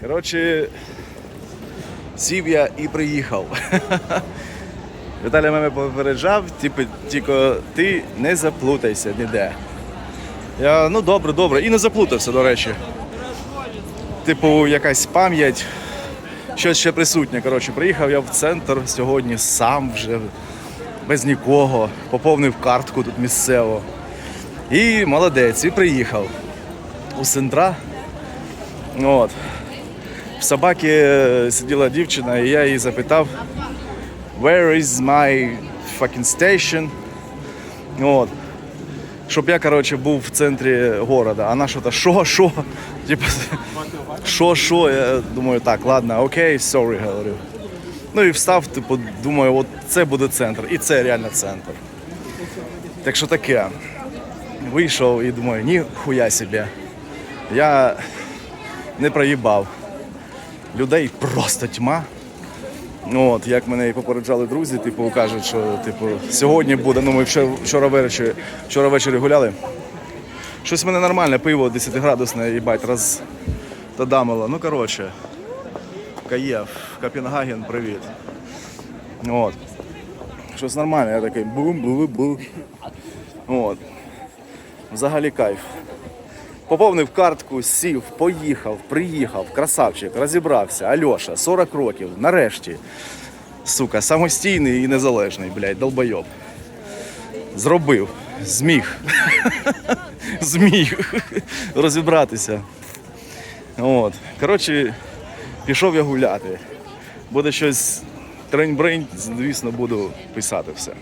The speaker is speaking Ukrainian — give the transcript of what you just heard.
Коротше, сів я і приїхав. Віталій мене попереджав, типу, тільки ти не заплутайся ніде. Я, ну добре, добре. І не заплутався, до речі. Типу, якась пам'ять, щось ще присутнє. Коротше, приїхав я в центр сьогодні сам вже, без нікого, поповнив картку тут місцево. І молодець, і приїхав у центра. От. В собаки сиділа дівчина, і я її запитав, where is my fucking station? От. Щоб я, коротше, був в центрі города. Вона що то що, що? Типа, що, що? Я думаю, так, ладно, окей, sorry, говорю. Ну і встав, типу, думаю, от це буде центр. І це реально центр. Так що таке. Вийшов і думаю, ніхуя собі. Я не проїбав. Людей просто тьма. От, як мене і попереджали друзі, типу, кажуть, що типу, сьогодні буде. Ну, ми вчора, ввечері, вчора ввечері гуляли. Щось в мене нормальне, пиво 10-градусне, їбать, раз додамило. Ну, коротше, Каєв, Копенгаген, привіт. От. Щось нормальне, я такий бум-бу-бу. От. Взагалі кайф. Поповнив картку, сів, поїхав, приїхав, красавчик, розібрався. Альоша, 40 років, нарешті. Сука, самостійний і незалежний, блядь, долбойоб. Зробив, зміг. зміг розібратися. От. Коротше, пішов я гуляти. Буде щось трень-брень, звісно, буду писати все.